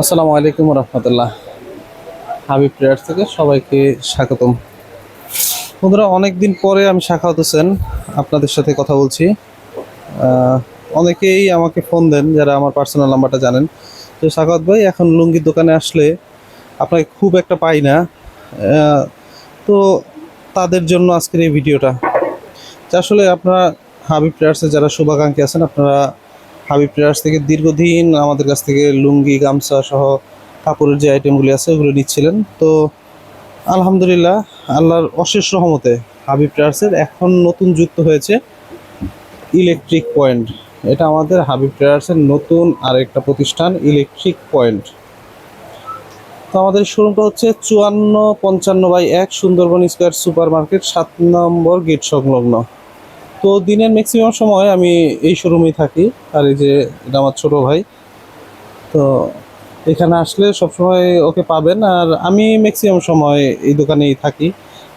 আসসালামু আলাইকুম রহমতুল্লাহ। হাবিব প্লেয়ার থেকে সবাইকে স্বাগতম। বন্ধুরা, অনেকদিন পরে আমি শাখাওয়াত হোসেন আপনাদের সাথে কথা বলছি। অনেকেই আমাকে ফোন দেন যারা আমার পার্সোনাল নাম্বারটা জানেন। তো শাখাওয়াত ভাই, এখন লুঙ্গির দোকানে আসলে আপনাকে খুব একটা পাই না। তো তাদের জন্য আজকের এই ভিডিওটা। যে আসলে আপনারা হাবিব প্লেয়ার্সে যারা শুভাকাঙ্ক্ষী আছেন, আপনারা হাবিব প্লেয়ার্স থেকে দীর্ঘদিন আমাদের কাছ থেকে লুঙ্গি, গামছা সহ কাপড়ের যে আইটেমগুলি আছে, ওগুলো নিচ্ছিলেন। তো আলহামদুলিল্লাহ, আল্লাহর অশেষ রহমতে হাবিব ট্রেডার্সের এখন নতুন যুক্ত হয়েছে ইলেকট্রিক পয়েন্ট। এটা আমাদের হাবিব ট্রেডার্সের নতুন আরেকটা প্রতিষ্ঠান, ইলেকট্রিক পয়েন্ট। তো আমাদের শোরুমটা হচ্ছে চুয়ান্ন পঞ্চান্ন বাই এক সুন্দরবন স্কোয়ার সুপার মার্কেট সাত নম্বর গেট সংলগ্ন। তো দিনের ম্যাক্সিমাম সময় আমি এই শোরুমেই থাকি। আর এই যে, এটা আমার ছোট ভাই। তো এখানে আসলে সবসময় ওকে পাবেন। আর আমি ম্যাক্সিমাম সময় এই দোকানেই থাকি।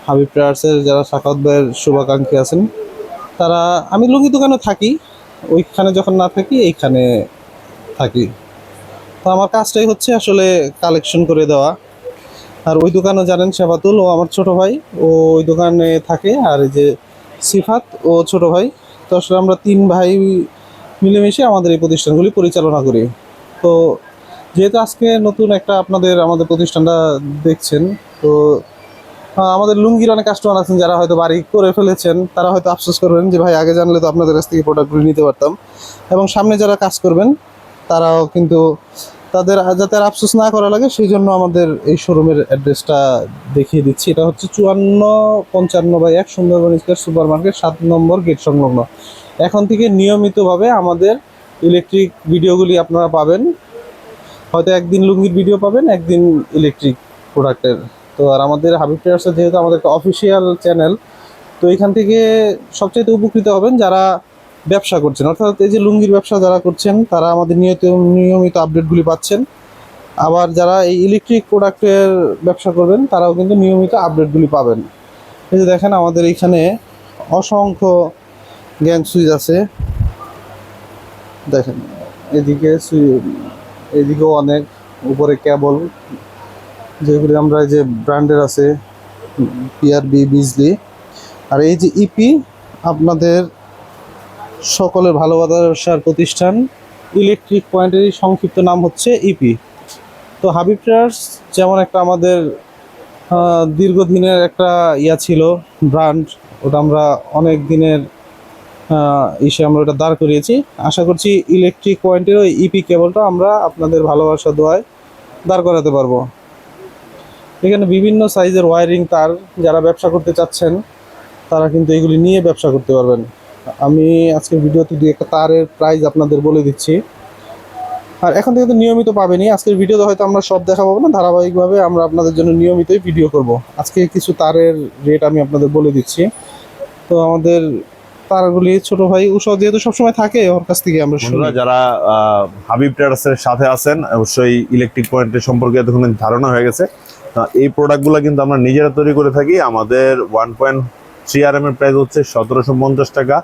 হাবিব ট্রেডার্সের যারা সাকাত ভাইয়ের শুভাকাঙ্ক্ষী আছেন, তারা, আমি লুঙ্গি দোকানে থাকি। ওইখানে যখন না থাকি, এইখানে থাকি। তো আমার কাজটাই হচ্ছে আসলে কালেকশন করে দেওয়া। আর ওই দোকানে জানেন, সেবাতুল, ও আমার ছোট ভাই। ও ওই দোকানে থাকে। আর এই যে সিফাত ও ছোট ভাই। তো আসলে আমরা তিন ভাই মিলেমিশে আমাদের এই প্রতিষ্ঠানগুলি পরিচালনা করি। তো যেহেতু আজকে নতুন একটা আপনাদের আমাদের প্রতিষ্ঠানটা দেখছেন, তো আমাদের লুঙ্গির অনেক কাস্টমার আছেন যারা হয়তো বাড়ি করে ফেলেছেন, তারা হয়তো আফসোস করবেন যে, ভাই, আগে জানলে তো আপনাদের কাছ থেকে প্রোডাক্টগুলি নিতে পারতাম। এবং সামনে যারা কাজ করবেন, তারাও কিন্তু তাদের যাতে আফসোস না করা লাগে, সেই জন্য আমাদের এই শোরুমের অ্যাড্রেসটা দেখিয়ে দিচ্ছি। এটা হচ্ছে চুয়ান্ন পঞ্চান্ন বাই এক সুন্দরবন স্কোয়ার সুপার মার্কেট, সাত নম্বর গেট সংলগ্ন। এখন থেকে নিয়মিতভাবে আমাদের ইলেকট্রিক ভিডিওগুলি আপনারা পাবেন। হয়তো একদিন লুঙ্গির ভিডিও পাবেন, একদিন ইলেকট্রিক প্রোডাক্টের। তো আর আমাদের হাবিব ট্রেডার্সের যেহেতু আমাদের একটা অফিসিয়াল চ্যানেল, তো এখান থেকে সবচাইতে উপকৃত হবেন যারা ব্যবসা করছেন। অর্থাৎ এই যে লুঙ্গির ব্যবসা যারা করছেন, তারা আমাদের নিয়মিত নিয়মিত আপডেটগুলি পাচ্ছেন। আবার যারা এই ইলেকট্রিক প্রোডাক্টের ব্যবসা করবেন, তারাও কিন্তু নিয়মিত আপডেটগুলি পাবেন। এই যে দেখেন আমাদের এইখানে অসংখ্য গ্যাং সুইচ আছে। দেখেন, এদিকে এদিকেও অনেক, উপরে কেবল। যেগুলি আমরা যে ব্র্যান্ডের আছে পিআরবি বিজলি আর এই যে ইপি আপনাদের সকলের ভালোবাসার প্রতিষ্ঠান। ইলেকট্রিক পয়েন্টেরই সংক্ষিপ্ত নাম হচ্ছে ইপি তো হাবিব ট্রেডার্স যেমন একটা আমাদের দীর্ঘদিনের একটা ইয়া ছিল, ব্র্যান্ড, ওটা আমরা অনেক দিনের ইসে আমরা ওটা দাঁড় করিয়েছি। আশা করছি ইলেকট্রিক পয়েন্টের ওই ইপি কেবলটা আমরা আপনাদের ভালোবাসা দোয়ায় দাঁড় করাতে পারব। এখানে বিভিন্ন সাইজের ওয়ারিং, তার, যারা ব্যবসা করতে চাচ্ছেন, তারা কিন্তু এগুলি নিয়ে ব্যবসা করতে পারবেন। আমি আজকের ভিডিওতে দুই একটা তারের প্রাইস আপনাদের বলে দিচ্ছি। আর এখন থেকে তো নিয়মিত পাবেনি আজকের ভিডিওতে হয়তো আমরা সব দেখা পাবো না, ধারাবাহিকভাবে আমরা আপনাদের জন্য নিয়মিতই ভিডিও করব। আজকে কিছু তারের রেট আমি আপনাদের বলে দিচ্ছি। তো আমাদের তারগুলি ছোট ভাই উষা যেহেতু সবসময় থাকে ওর কাছ থেকে আমরা শুনি। যারা হাবিব ট্রেডার্সের সাথে আছেন, অবশ্যই ইলেকট্রিক পয়েন্টের সম্পর্কে এতক্ষণ ধারণা হয়ে গেছে। এই প্রোডাক্টগুলো কিন্তু আমরা নিজেরা তৈরি করে থাকি। আমাদের ওয়ান পয়েন্ট থ্রি আর এর প্রাইস হচ্ছে সতেরোশো পঞ্চাশ টাকা,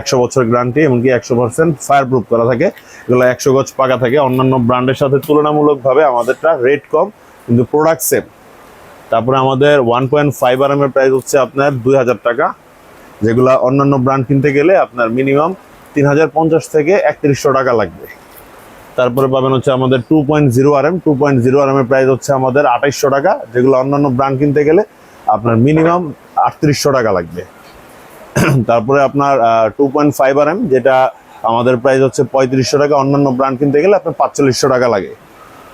একশো বছর গ্যারান্টি এমনকি একশো পার্সেন্ট ফায়ার প্রুফ করা থাকে। এগুলো একশো গজ পাকা থাকে। অন্যান্য ব্র্যান্ডের সাথে তুলনামূলকভাবে আমাদেরটা রেট কম, কিন্তু প্রোডাক্ট সেম তারপরে আমাদের one point five R M এর প্রাইস হচ্ছে আপনার দুই হাজার টাকা। যেগুলা অন্যান্য ব্র্যান্ড কিনতে গেলে আপনার মিনিমাম তিন হাজার পঞ্চাশ থেকে একত্রিশশো টাকা লাগবে। তারপরে পাবেন হচ্ছে আমাদের two point zero R M two point zero R M এর প্রাইস হচ্ছে আমাদের আঠাইশশো টাকা। যেগুলো অন্যান্য ব্র্যান্ড কিনতে গেলে আপনার মিনিমাম আটত্রিশশো টাকা লাগবে। তারপরে আপনার two point five R M যেটা আমাদের প্রাইস হচ্ছে পঁয়ত্রিশশো টাকা, অন্যান্য ব্র্যান্ড কিনতে গেলে আপনার পাঁচচল্লিশশো টাকা লাগে।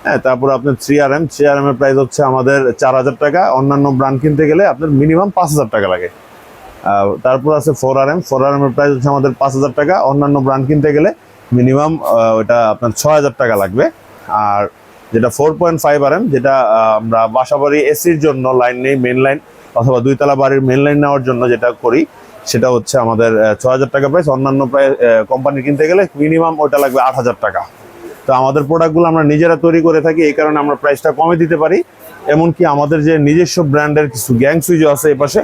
হ্যাঁ তারপরে আপনার three R M three R M এর প্রাইস হচ্ছে আমাদের চার হাজার টাকা, অন্যান্য ব্র্যান্ড কিনতে গেলে আপনার মিনিমাম পাঁচ হাজার টাকা লাগে। তারপর আছে four R M four R M এর প্রাইস হচ্ছে আমাদের পাঁচ হাজার টাকা, অন্যান্য ব্র্যান্ড কিনতে গেলে মিনিমাম ওটা আপনার ছয় হাজার টাকা লাগবে। আর যেটা four point five R M যেটা আমরা বাসাবাড়ি এসির জন্য লাইন নেই মেন লাইন অথবা দুইতলা বাড়ির মেন লাইন নেওয়ার জন্য যেটা করি, সেটা হচ্ছে আমাদের ছ হাজার টাকা প্রাইস অন্যান্য প্রায় কোম্পানি কিনতে গেলে মিনিমাম ওটা লাগবে আট হাজার টাকা। তো আমাদের প্রোডাক্টগুলো আমরা নিজেরা তৈরি করে থাকি, এই কারণে আমরা প্রাইসটা কমে দিতে পারি। এমনকি আমাদের যে নিজস্ব ব্র্যান্ডের কিছু গ্যাং সুইচও আছে এপাশে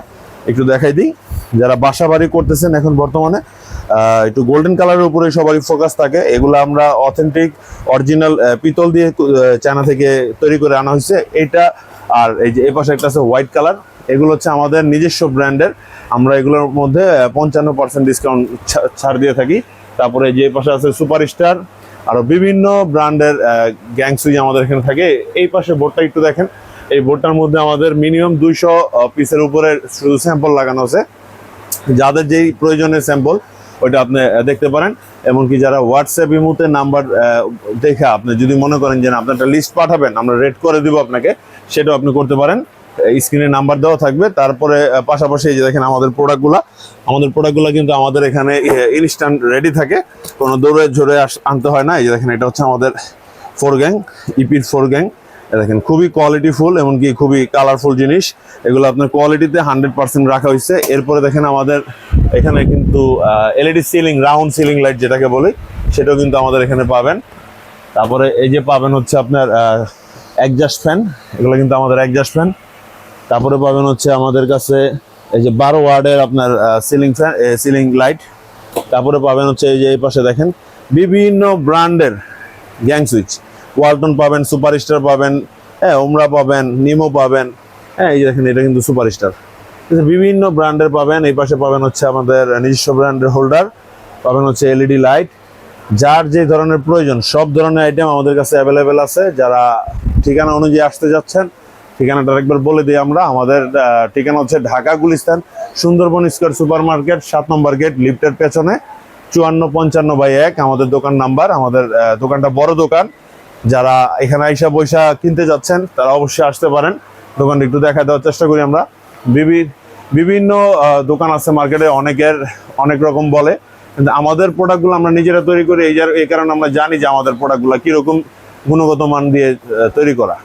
একটু দেখাই দিই। যারা বাসা বাড়ি করতেছেন এখন বর্তমানে একটু গোল্ডেন কালারের উপরে সবারই ফোকাস থাকে। এগুলো আমরা অথেন্টিক অরিজিনাল পিতল দিয়ে চায়না থেকে তৈরি করে আনা হয়েছে। এটা আর এই যে এই পাশে একটা আছে হোয়াইট কালার এগুলো হচ্ছে আমাদের নিজস্ব ব্র্যান্ডের। আমরা এগুলোর মধ্যে পঞ্চান্ন পার্সেন্ট ডিসকাউন্ট ছাড় দিয়ে থাকি। তারপরে যে পাশে আছে সুপার স্টার আরও বিভিন্ন ব্র্যান্ডের গ্যাং সুইচ আমাদের এখানে থাকে। এই পাশে বোর্ডটা একটু দেখেন। এই বোর্ডটার মধ্যে আমাদের মিনিমাম দুইশো পিসের উপরে শুধু স্যাম্পল লাগানো আছে। যাদের যেই প্রয়োজনের স্যাম্পল ওইটা আপনি দেখতে পারেন। এমনকি যারা হোয়াটসঅ্যাপ ইমুতে নাম্বার দেখে আপনি যদি মনে করেন যে না, আপনি একটা লিস্ট পাঠাবেন আমরা রেড করে দিব আপনাকে সেটাও আপনি করতে পারেন। স্ক্রিনে নাম্বার দেওয়া থাকবে। তারপরে পাশাপাশি এই যে দেখেন আমাদের প্রোডাক্টগুলো আমাদের প্রোডাক্টগুলো কিন্তু আমাদের এখানে ইনস্ট্যান্ট রেডি থাকে। কোনো দৌড়ে ঝরে আনতে হয় না। এই যে দেখেন, এটা হচ্ছে আমাদের ফোর গ্যাং ইপির ফোর গ্যাং দেখেন, খুবই কোয়ালিটি ফুল এমনকি খুবই কালারফুল জিনিস। এগুলো আপনার কোয়ালিটিতে হান্ড্রেড পার্সেন্ট রাখা হয়েছে। এরপরে দেখেন আমাদের এখানে কিন্তু LED ceiling round ceiling light যেটাকে বলি, সেটাও কিন্তু আমাদের এখানে পাবেন। তারপরে এই যে পাবেন হচ্ছে আপনার অ্যাডজাস্ট ফ্যান এগুলো কিন্তু আমাদের অ্যাডজাস্ট ফ্যান তারপরে পাবেন হচ্ছে আমাদের কাছে এই যে বারো ওয়ার্ডের আপনার সিলিং ফ্যান সিলিং লাইট তারপরে পাবেন হচ্ছে এই যে এই পাশে দেখেন, বিভিন্ন ব্র্যান্ডের গ্যাং সুইচ। ওয়ালটন পাবেন, সুপারস্টার পাবেন হ্যাঁ ওমরা পাবেন, নিমো পাবেন হ্যাঁ এই যে দেখেন, এটা কিন্তু সুপার সুপারস্টার বিভিন্ন ব্র্যান্ডের পাবেন, এই পাশে পাবেন হচ্ছে আমাদের নিজস্ব ব্র্যান্ডের হোল্ডার, পাবেন হচ্ছে এলইডি লাইট। যার যে ধরনের প্রয়োজন, সব ধরনের আইটেম আমাদের কাছে অ্যাভেলেবেল আছে। যারা ঠিকানা অনুযায়ী আসতে যাচ্ছেন ঠিকানাটা একবার বলে দিই আমরা। আমাদের ঠিকানা হচ্ছে Dhaka Gulistan, Sundarban square super market সাত নম্বর গেট, লিফটের পেছনে, চুয়ান্ন পঞ্চান্ন বাই এক, আমাদের দোকান নাম্বার, আমাদের দোকানটা বড় দোকান। যারা এখানে আইসা পয়সা কিনতে যাচ্ছেন, তারা অবশ্যই আসতে পারেন। দোকানটা একটু দেখা দেওয়ার চেষ্টা করি আমরা। বিভি- বিভিন্ন দোকান আছে মার্কেটে, অনেকের অনেক রকম বলে। কিন্তু আমাদের প্রোডাক্টগুলো আমরা নিজেরা তৈরি করি, এই কারণে আমরা জানি যে আমাদের প্রোডাক্টগুলো কীরকম গুণগত মান দিয়ে তৈরি করা।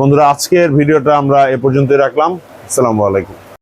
বন্ধুরা আজকের ভিডিওটা আমরা এ পর্যন্তই রাখলাম। আসসালামু আলাইকুম।